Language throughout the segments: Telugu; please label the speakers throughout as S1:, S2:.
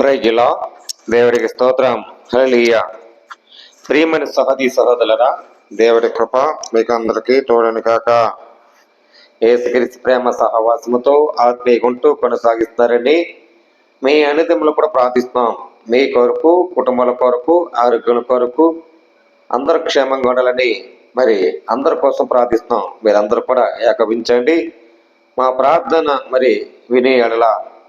S1: ప్రైజులా దేవుడికి స్తోత్రం. హలియ ప్రియమైన సహది సహోదరులరా దేవుడి కృప మీకు అందరికీ తోడని కాక ఏసుక్రీస్తు ప్రేమ సహవాసముతో ఆత్మీయ కొనసాగిస్తారని మీ అనితములు కూడా ప్రార్థిస్తున్నాం. మీ కొరకు కుటుంబాల కొరకు ఆరోగ్యం కొరకు అందరు క్షేమంగా ఉండాలని మరి అందరి కోసం ప్రార్థిస్తున్నాం. మీరందరూ కూడా ఏకవించండి మా ప్రార్థన మరి వినే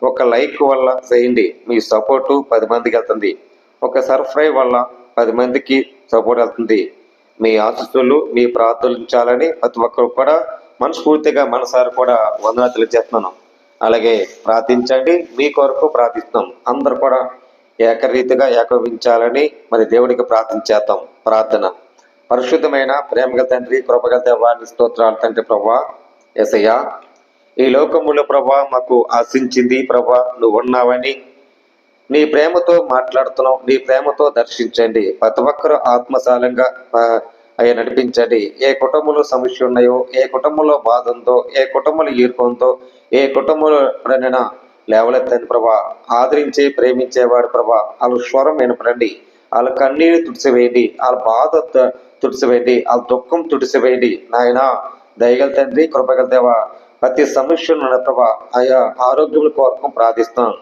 S1: ఒక లైక్ వల్ల చేయండి. మీ సపోర్టు పది మందికి వెళ్తుంది. ఒక సర్ఫ్రై వల్ల పది మందికి సపోర్ట్ వెళ్తుంది. మీ ఆశస్సులు మీ ప్రార్థించాలని ప్రతి ఒక్కరు కూడా మనస్ఫూర్తిగా మనసారి కూడా వందన తెలియజేస్తున్నాను. అలాగే ప్రార్థించండి. మీ కొరకు ప్రార్థిస్తున్నాం. అందరు కూడా ఏకరీతిగా ఏకవించాలని మరి దేవుడికి ప్రార్థించేద్దాం ప్రార్థన. పరిశుద్ధమైన ప్రేమగల తండ్రి కృపగల దేవాన్ని స్తోత్రాలు తండ్రి ప్రభా. ఎసయ్యా ఈ లోకములో ప్రభా మాకు ఆశించింది. ప్రభా నువ్వు ఉన్నావని నీ ప్రేమతో మాట్లాడుతున్నావు. నీ ప్రేమతో దర్శించండి. ప్రతి ఒక్కరు ఆత్మశాలంగా ఆ, నడిపించండి. ఏ కుటుంబంలో సమస్య ఉన్నాయో ఏ కుటుంబంలో బాధ ఉందో ఏ కుటుంబంలో ఈర్కొందో ఏ కుటుంబంలో ఎప్పుడైనా లేవలెత్తండి ప్రభా ఆదరించి ప్రేమించేవాడు ప్రభా వాళ్ళ స్వరం వినపడండి. వాళ్ళ కన్నీరు తుడిసివేయండి వాళ్ళ బాధ తుడిసివేయండి వాళ్ళ దుఃఖం తుడిసివేయండి నాయన దయగల తండ్రి కృపగల దేవా ప్రతి సమస్యను ఉన్న ప్రభా ఆయా ఆరోగ్యముల కొరకు ప్రార్థిస్తాం.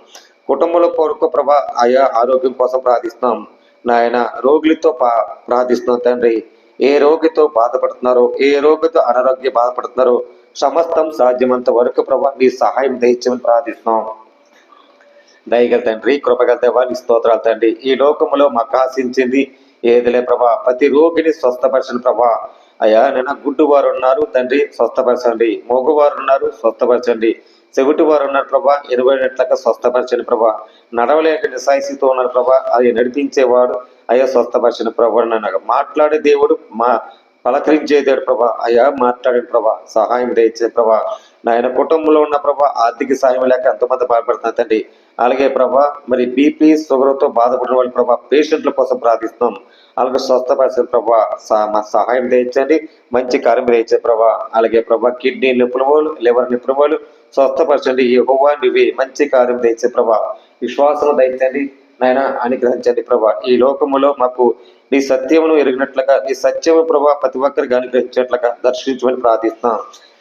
S1: కుటుంబంలో కొరకు ప్రభా ఆయా ఆరోగ్యం కోసం ప్రార్థిస్తాం. నాయన రోగులతో పా- ప్రార్థిస్తున్నాం తండ్రి. ఏ రోగితో బాధపడుతున్నారో ఏ రోగితో అనారోగ్య బాధపడుతున్నారో సమస్తం సాధ్యమంత వరకు ప్రభా నీ సహాయం దయచమని ప్రార్థిస్తున్నాం దయగల తండ్రి కృపగల దేవా నీ స్తోత్రాలు తండ్రి. ఈ లోకంలో మాకు ఆశించింది ఏదిలే ప్రభా ప్రతి రోగిని స్వస్థపరచని ప్రభా. అయ్యా నేను గుడ్డువారు ఉన్నారు. తండ్రి స్వస్థపరచండి. మోగువారు ఉన్నారు స్వస్థపరచండి. చెవిటి వారు ఉన్నారు ప్రభా ఇరవై నెట్లక స్వస్థపరచని ప్రభా. నడవలేక నిశాయితీతో ఉన్నారు ప్రభా. అది నడిపించేవాడు అయ్యా స్వస్థపరచని ప్రభా నన్ను మాట్లాడే దేవుడు మా పలకరించే దేవుడు ప్రభా. అయ్యా మాట్లాడిన ప్రభా. సహాయం దయచే ప్రభా. నాయన కుటుంబంలో ఉన్న ప్రభా ఆర్థిక సహాయం లేక ఎంతమంది బాధపడుతున్నారు తండ్రి. అలాగే ప్రభా మరి బీపీ షుగర్తో బాధపడిన వాళ్ళు ప్రభా పేషెంట్ల కోసం ప్రార్థిస్తున్నాం. అలాగే స్వస్థపరిచిన ప్రభా మా సహాయం దయచండి మంచి కార్యం దయచే ప్రభా. అలాగే ప్రభా కిడ్నీ నిపుణులు లివర్ నిపుణులు స్వస్థపరచండి. ఈ హోవా నువ్వే మంచి కార్యం దయచే ప్రభా. విశ్వాసం దయచండి నాయన అనుగ్రహించండి ప్రభా. ఈ లోకములో మాకు నీ సత్యమును ఎరిగినట్లుగా నీ సత్యము ప్రభా ప్రతి ఒక్కరికి అనుగ్రహించినట్లుగా దర్శించమని ప్రార్థిస్తున్నాం.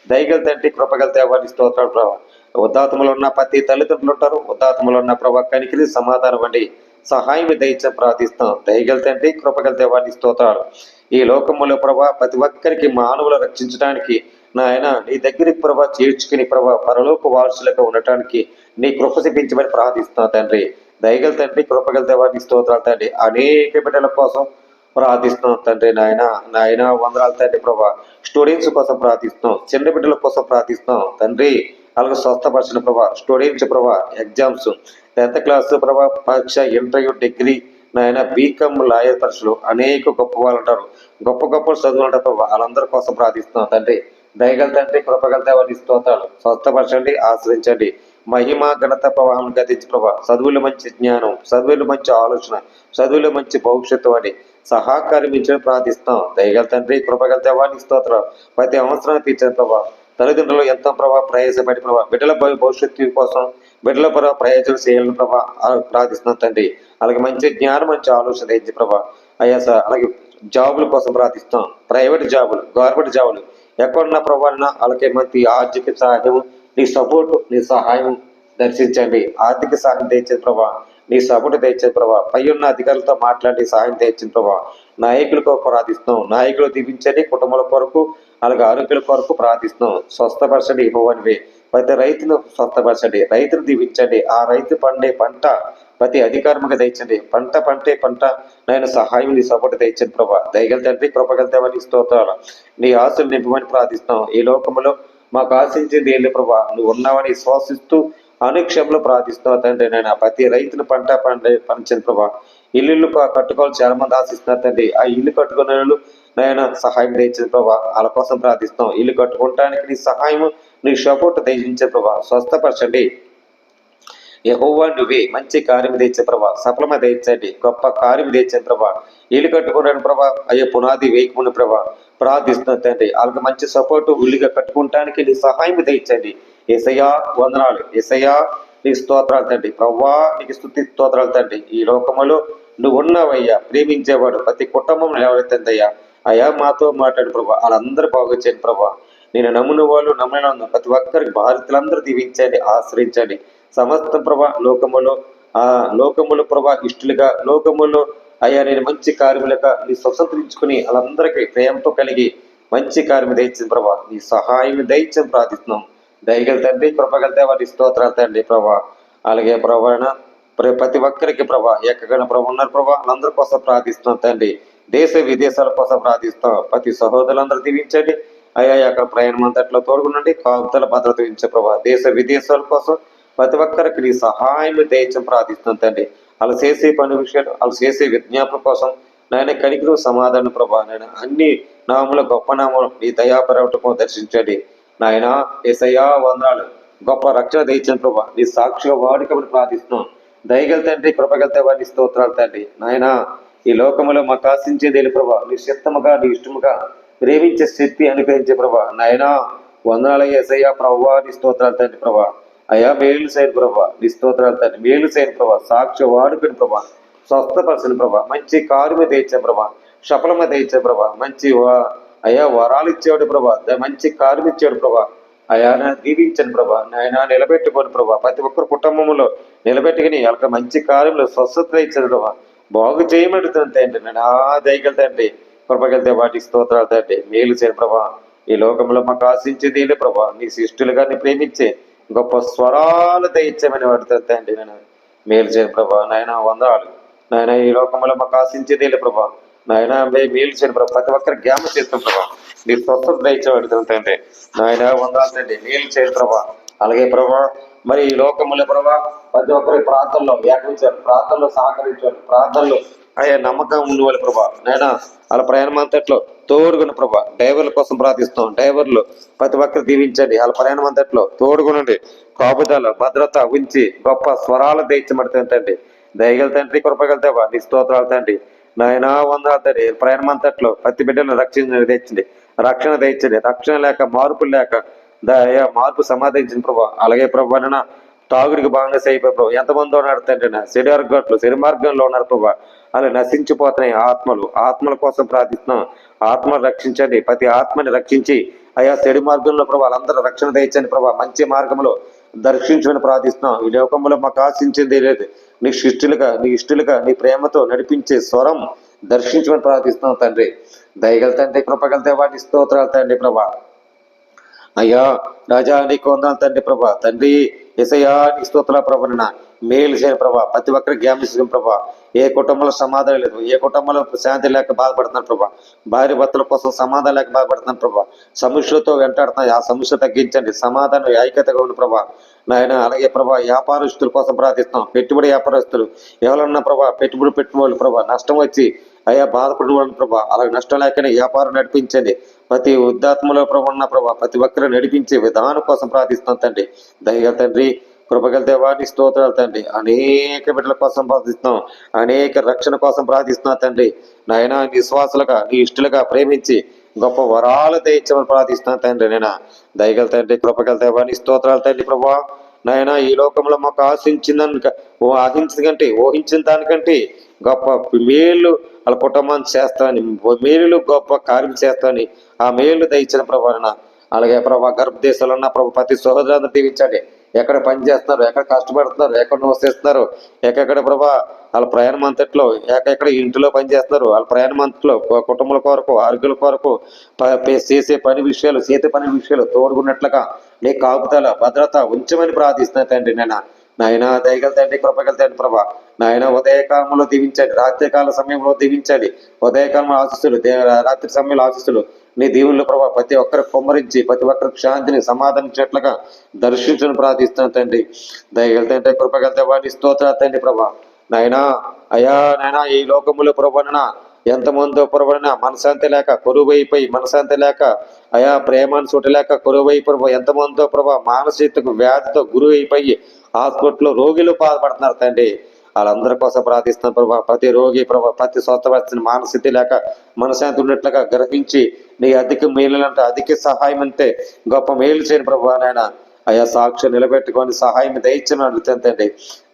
S1: దయగల తండ్రి కృపగల దేవాన్ని స్తోత్రాలు ప్రభా. ఉదాతములో ఉన్న ప్రతి తల్లిదండ్రులు ఉంటారు. ఉదాతములో ఉన్న ప్రభా కనికిరి సమాధానం అండి. సహాయం దయచే ప్రార్థిస్తాం. దయగల తండ్రి కృపగల దేవాన్ని స్తోత్రాలు. ఈ లోకములో ప్రభా ప్రతి ఒక్కరికి మానవులు రక్షించడానికి నాయన నీ దగ్గరికి ప్రభా చేర్చుకుని ప్రభా పరలోక వారసులుగా ఉండటానికి నీ కృప చూపించమని ప్రార్థిస్తున్నా తండ్రి. దయగల తండ్రి కృపగల దేవాన్ని స్తోత్రాలు తండ్రి. అనేక బిడ్డల కోసం ప్రార్థిస్తున్నాం తండ్రి నాయన. నాయన వందరాలు తండ్రి ప్రభా. స్టూడెంట్స్ కోసం ప్రార్థిస్తున్నాం. చిన్న బిడ్డల కోసం ప్రార్థిస్తున్నాం తండ్రి. అలాగే స్వస్థపరిచిన ప్రభా స్టూడెంట్స్ ప్రభా ఎగ్జామ్స్. టెన్త్ క్లాస్ ప్రభా పరీక్ష ఇంటర్వ్యూ డిగ్రీ నాయన బీకమ్ లాయర్ పరీక్షలు అనేక గొప్ప వాళ్ళు ఉంటారు. గొప్ప గొప్ప చదువులు ఉంటారు ప్రభా. వాళ్ళందరి కోసం ప్రార్థిస్తున్నాం తండ్రి. దయగల తండ్రి కృపగల దేవాన్ని స్తోత్రాలు స్వస్థపరచండి ఆశ్రయించండి. మహిమ ఘనత ప్రవాహం గతించి ప్రభా. చదువులు మంచి జ్ఞానం చదువులు మంచి ఆలోచన చదువులు మంచి భవిష్యత్తు అని సహకారం ప్రార్థిస్తాం దయగల తండ్రి కృపగల దేవాన్ని స్తోత్రం ప్రతి అవసరాన్ని తీర్చిన ప్రభా. తల్లిదండ్రులు ఎంతో ప్రభా ప్రయాసపడి ప్రభా బిడ్డల భవిష్యత్తు కోసం బిడ్డల ప్రభా ప్రయోజనం చేయాలని ప్రభా ప్రార్థిస్తున్నాను తండ్రి. అలాగే మంచి జ్ఞానం మంచి ఆలోచన తెచ్చి ప్రభా. అయ్యా సార్ అలాగే జాబుల కోసం ప్రార్థిస్తాం ప్రైవేట్ జాబులు గవర్నమెంట్ జాబులు. ఎక్కడున్న ప్రభావం అలాగే మంచి ఆర్థిక సహాయం నీ సపోర్ట్ నీ సహాయం దర్శించండి. ఆర్థిక సహాయం తెచ్చే ప్రభా. నీ సపోర్ట్ తెచ్చే ప్రభా. పై ఉన్న అధికారులతో మాట్లాడి సహాయం తెచ్చిన ప్రభా. నాయకులకు ప్రార్థిస్తున్నాం. నాయకులు దీవించండి కుటుంబాల కొరకు అలాగే ఆరోగ్యాల కొరకు ప్రార్థిస్తున్నాం. స్వస్థపరచండి ఇవ్వనివి ప్రతి రైతును స్వస్థపరచండి. రైతును దీవించండి. ఆ రైతు పండే పంట ప్రతి అధికారముగా తెచ్చండి. పంట పంటే పంట. నేను సహాయం నీ సపోర్ట్ తెచ్చిన ప్రభా. దయగల తండ్రి కృపగలతామని స్తోత్రాలు. నీ ఆశలు నింపమని ప్రార్థిస్తున్నాం. ఈ లోకంలో మాకు ఆశించింది ఏళ్ళు ప్రభా? నువ్వు ఉన్నావని శ్వాసిస్తూ అనుక్షంలో ప్రార్థిస్తున్నావు తండ్రి నేను ప్రతి రైతులు పంట పండే పంచని ప్రభా ఇల్లు కట్టుకోవాలి చాలా మంది ఆశిస్తున్నారు తండ్రి. ఆ ఇల్లు కట్టుకునే వాళ్ళు నేను సహాయం తెచ్చిన ప్రభా వాళ్ళ కోసం ప్రార్థిస్తాం ఇల్లు కట్టుకోవటానికి నీ సహాయం నీ సపోర్ట్ దయచించే ప్రభా స్వస్థపరచండి. యహోవా నువ్వే మంచి కార్యం తెచ్చే ప్రభా సఫలమ తెచ్చండి గొప్ప కార్యం తెచ్చే ప్రభా ఇల్లు కట్టుకున్నాను ప్రభా అయ్యే పునాది వేయకముని ప్రభా ప్రార్థిస్తున్నా తండ్రి. వాళ్ళకి మంచి సపోర్ట్ ఉల్లిగా కట్టుకుంటానికి నీ సహాయం తెచ్చండి ఏసయ్యా వందనాలు. ఏసయ్యా నీకు స్తోత్రాలు తండ్రి. ప్రవ్వా నీకు స్థుతి స్తోత్రాలు తండ్రి. ఈ లోకములో నువ్వు ఉన్నావయ్యా ప్రేమించేవాడు ప్రతి కుటుంబంలో ఎవరైతుందయ్యా? అయ్యా మాతో మాట్లాడు ప్రభా వాళ్ళందరూ బాగు చేయండి ప్రభా నేను నమ్మిన వాళ్ళు నమ్మిన ప్రతి ఒక్కరికి భారతులందరూ దీవించండి ఆశ్రయించండి. సమస్త ప్రభా లోకములో ఆ లోకములు ప్రభా ఇష్టలుగా లోకములో అయ్యా నేను మంచి కార్మికులుగా నీ స్వతంత్రించుకుని వాళ్ళందరికీ ప్రేమతో కలిగి మంచి కార్యం దయచిన ప్రభా నీ సహాయం దయచని ప్రార్థిస్తున్నాం. దయగల తండ్రి కృపగల వారి స్తోత్రాలు తండ్రి ప్రభా. అలాగే ప్రభాన ప్రతి ఒక్కరికి ప్రభా ఎక్కడ ప్రభు ఉన్నారు ప్రభా. వాళ్ళందరి కోసం ప్రార్థిస్తున్నాం తండ్రి. దేశ విదేశాల కోసం ప్రార్థిస్తాం ప్రతి సహోదరులందరూ దీవించండి. అయ్యా అక్కడ ప్రయాణం అంతట్లో తోడుకునండి కాపుతల భద్రత ఇచ్చే ప్రభా. దేశ విదేశాల కోసం ప్రతి ఒక్కరికి నీ సహాయం దయచం ప్రార్థిస్తున్నాం తండ్రి. వాళ్ళు చేసే పని విషయాలు వాళ్ళు చేసే విజ్ఞాపన కోసం నాయన కనికరు సమాధానం ప్రభా. నాయన అన్ని నామల గొప్ప నామములు నీ దయాపరవటం దర్శించండి. నాయన ఎసయ్యా వందనాలు. గొప్ప రక్షణ దయచిన ప్రభా. నీ సాక్షిగా వాడుకమని ప్రార్థిస్తున్నాం. దయగల తండ్రి కృపగల వాడిని స్తోత్రాలు తండ్రి. నాయన ఈ లోకములో మాకు ఆశించేది ఏలి ప్రభా? నీ చిత్తముగా నీ ఇష్టముగా ప్రేమించే శక్తి అనుగ్రహించే ప్రభా. నాయన వందనాల ఏసయ్యా ప్రభా నీ స్తోత్రాలు తండ్రి ప్రభా. అయ్యా మేలు సైన్ ప్రభా. నీ స్తోత్రాలు తండ్రి. మేలు సైన్ ప్రభా. సాక్షి వాడుకుని ప్రభా. స్వస్థపరచని ప్రభా. మంచి కారు మీద ఇచ్చే ప్రభా. సఫల మీద ఇచ్చే ప్రభా. మంచి అయ్యా వరాలు ఇచ్చేవాడు ప్రభా మంచి కారు ఇచ్చాడు ప్రభా. అయ్యా నా దీవించండి ప్రభా. ఆయన నిలబెట్టుకోండి ప్రభా. ప్రతి ఒక్కరు కుటుంబంలో నిలబెట్టుకుని వాళ్ళకి మంచి కార్యంలో స్వస్థత ఇచ్చాడు ప్రభా. బాగు చేయమడుతుంది తండ్రి. నేను ఆ దయగల తండ్రి. కృపగలితే వాటి స్తోత్రాలు తండ్రి. మేలు చేయను ప్రభా. ఈ లోకంలో మాకు ఆశించేది ఏంటి ప్రభా? నీ శిష్టులుగా నీ ప్రేమించే గొప్ప స్వరాలు దయచేమని వాడుతుంది తండ్రి. నేను మేలు చేయను ప్రభా. నాయన వందరాలు నాయన ఈ లోకంలో మాకు ఆశించేది ఏంటి ప్రభా? నాయన మే- మేలు చేయను ప్రభా ప్రతి ఒక్కరు జ్ఞాపం చేస్తాం ప్రభా. నీ స్వస్థత దయచేవాడు తండ్రి నాయన వందరాలు తండ్రి. మేలు చేయను ప్రభా. అలాగే ప్రభా మరి ఈ లోకముల ప్రభా ప్రతి ఒక్కరి ప్రార్థనలో వ్యాపించారు. ప్రార్థనలో సహకరించారు. ప్రార్థనలో అయ్యా నమ్మకం ఉండేవాళ్ళు ప్రభా. నాయన వాళ్ళ ప్రయాణం అంతట్లో తోడుగున్న ప్రభా. డ్రైవర్ల కోసం ప్రార్థిస్తాం డ్రైవర్లు ప్రతి ఒక్కరు దీవించండి. వాళ్ళ ప్రయాణం అంతట్లో తోడుగునండి కాపుదల భద్రత ఉంచి గొప్ప స్వరాలు దయచబడుతుంటండి దయగల తండ్రి కృపగల దేవా. నీ స్తోత్రాలు తండ్రి. నాయన వందనాలు తండ్రి. ప్రయాణం అంతట్లో ప్రతి బిడ్డను రక్షణ తెచ్చింది. రక్షణ తెచ్చింది. రక్షణ లేక మార్పులు లేక దయ మార్పు సమాధించిన ప్రభా. అలాగే ప్రభా నాయన తాగుడికి బాగా అయిపోయి ప్రభు. ఎంతమంది ఉన్నారు తండ్రి చెడు మార్గంలో చెడు మార్గంలో ఉన్నారు ప్రభా. అలా నశించిపోతున్నాయి ఆత్మలు. ఆత్మల కోసం ప్రార్థిస్తున్నాం. ఆత్మలు రక్షించండి. ప్రతి ఆత్మని రక్షించి అయా చెడు మార్గంలో ప్రభా వాళ్ళందరూ రక్షణ తెచ్చండి ప్రభా. మంచి మార్గంలో దర్శించమని ప్రార్థిస్తున్నాం. ఈ లోకంలో మాకు ఆశించింది లేదు. నీ శిష్టులుగా నీ ఇష్టలుగా నీ ప్రేమతో నడిపించే స్వరం దర్శించమని ప్రార్థిస్తున్నాం తండ్రి. దయగల తండ్రి కృపగల వాటి స్తోత్రాలు తండ్రి ప్రభా. అయ్యా రాజా నీకు వందనాలు తండ్రి ప్రభా. తండ్రి ఎసయా నీ స్తోత్ర ప్రభన మేలు చేయని ప్రభా. ప్రతి ఒక్కరికి జ్ఞాపించడం ప్రభా. ఏ కుటుంబంలో సమాధానం లేదు ఏ కుటుంబంలో శాంతి లేక బాధపడుతున్నారు ప్రభా. భార్య భర్తల కోసం సమాధానం లేక బాధపడుతున్నారు ప్రభా. సమస్యలతో వెంటాడుతున్నాయి ఆ సమస్య తగ్గించండి. సమాధానం ఐక్యతగా ఉంది ప్రభా. నాయన అలాగే ప్రభా వ్యాపారస్తుల కోసం ప్రార్థిస్తున్నాం. పెట్టుబడి వ్యాపారస్తులు ఎవరన్నా ప్రభా పెట్టుబడి పెట్టిన వాళ్ళు ప్రభా నష్టం వచ్చి అయ్యా బాధపడిన వాళ్ళని ప్రభా అలాగే నష్టం లేకనే వ్యాపారం నడిపించండి. ప్రతి ఉద్దాత్మలో ప్రభు ఉన్న ప్రభా ప్రతి ఒక్కరు నడిపించే విధానం కోసం ప్రార్థిస్తున్నాం తండ్రి. దయగా తండ్రి కృపగల దేవాన్ని స్తోత్రాలు తండ్రి. అనేక బిడ్డల కోసం ప్రార్థిస్తున్నాం. అనేక రక్షణ కోసం ప్రార్థిస్తున్నాం తండ్రి. నాయన విశ్వాసులుగా నీ ఇష్టలుగా ప్రేమించి గొప్ప వరాలు దయచమని ప్రార్థిస్తున్నాను తండ్రి నేను. దయగల తండ్రి కృపగల దేవాన్ని స్తోత్రాలు తండ్రి ప్రభా. నాయన ఈ లోకంలో మాకు ఆశించిందని ఓ ఆశించిన కంటే ఊహించిన దానికంటే గొప్ప మేలు వాళ్ళ కుటుంబాన్ని చేస్తానని మేలు గొప్ప కార్యం చేస్తానని ఆ మేలు దయచిన ప్రభాన అలాగే ప్రభా గర్భదేశాలు ఉన్న ప్రభు ప్రతి సహోదరులను దీవించండి. ఎక్కడ పని చేస్తున్నారు ఎక్కడ కష్టపడుతున్నారు ఎక్కడ నివసిస్తున్నారు ఎక్కడెక్కడ ప్రభా వాళ్ళ ప్రయాణం అంతట్లో ఎక్కడెక్కడ ఇంటిలో పని చేస్తున్నారు వాళ్ళ ప్రయాణం అంతట్లో కుటుంబాల కొరకు ఆరోగ్యుల కొరకు చేసే పని విషయాలు చేతి పని విషయాలు తోడుకున్నట్లుగా నీ కాపుతాల భద్రత ఉంచమని ప్రార్థిస్తున్నా తండ్రి నేను నాయన దయగల తండ్రి కృపగల తండ్రి ప్రభా. నాయన ఉదయకాలంలో దీవించండి రాత్రికాల సమయంలో దీవించండి. ఉదయకాలంలో ఆశిస్తులు రాత్రి సమయంలో ఆశిస్తులు నీ దీవుల్లో ప్రభా ప్రతి ఒక్కరు కుమ్మరించి ప్రతి ఒక్కరికి శాంతిని సమాధానించేట్లుగా దర్శించని ప్రార్థిస్తున్నాను తండ్రి. దయగలితే కృపగలితే వాడిని స్తోత్ర తండ్రి ప్రభా. నాయనా అయా నాయనా ఈ లోకములో ప్రభన ఎంతమందో పొరబడిన మనశాంతి లేక కొరువైపోయి మనశాంతి లేక అయా ప్రేమాన్ని చూడలేక కొరువై ప్రభా ఎంతమందో ప్రభా మానసిక వ్యాధితో గురి అయిపోయి హాస్పిటల్లో రోగులు బాధపడుతున్నారు తండ్రి. వాళ్ళందరి కోసం ప్రార్థిస్తున్నాం ప్రభా ప్రతి రోగి ప్రభా ప్రతి స్వతపరిచిన మానసిద్ధి లేక మనశాంతి ఉన్నట్లుగా గ్రహించి నీ అధిక మేలు అధిక సహాయం అంతే గొప్ప మేలు చేయని ప్రభా నాయన. అయా సాక్షి నిలబెట్టుకొని సహాయం దయచని అడుగుతుందండి తండ్రి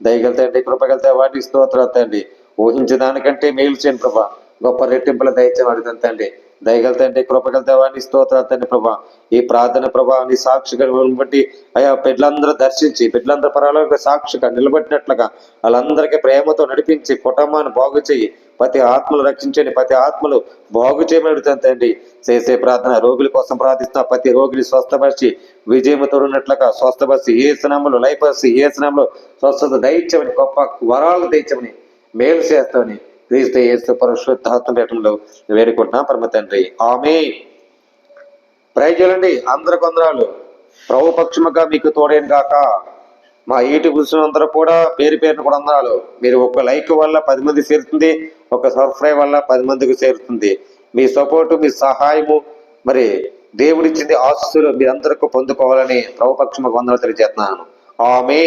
S1: దయగలుగుతండి కృపగలితే వాటి స్తోత్రండి ఊహించే దానికంటే మేలు చేయని ప్రభా. గొప్ప రెట్టింపుల దయచని దయగల తండ్రి కృపగల దేవాన్ని వాడిని స్తోత్రాలు తండ్రి ప్రభా. ఈ ప్రార్థన ప్రభావాన్ని సాక్షిగా బట్టి అయా బిడ్డలందరూ దర్శించి బిడ్డలందరూ పరాలకు సాక్షిగా నిలబడినట్లుగా వాళ్ళందరికీ ప్రేమతో నడిపించి కుటుంబాన్ని బాగు చేయి. ప్రతి ఆత్మలు రక్షించండి ప్రతి ఆత్మలు బాగు చేయమని తండ్రి. చేసే ప్రార్థన రోగుల కోసం ప్రార్థిస్తున్నా ప్రతి రోగిని స్వస్థపరిచి విజయముతో ఉన్నట్లుగా స్వస్థపరిచి ఏ స్నామంలో లైపరిచి ఏ స్నామంలో స్వస్థత దయచమని గొప్ప వరాలు దయచమని మేలు చేస్తామని క్రీస్తు యేసు పరిశుద్ధాత్మ పెట్టంలో వేడుకుంటున్నాం. పరమ తండ్రి. ఆమె ప్రజలండి అందరు కొందరాలు. ప్రభు పక్షముగా మీకు తోడేను కాక మా ఈటి కూర్చున్నందరూ కూడా పేరు పేరున కూడా అందరాలు. మీరు ఒక లైక్ వల్ల పది మంది చేరుతుంది ఒక సబ్స్క్రైబ్ వల్ల పది మందికి చేరుతుంది. మీ సపోర్టు మీ సహాయము మరి దేవుడిచ్చింది ఆస్తులు మీరందరికీ పొందుకోవాలని ప్రభు పక్షముగా వందలు తెలియజేస్తున్నాను. ఆమె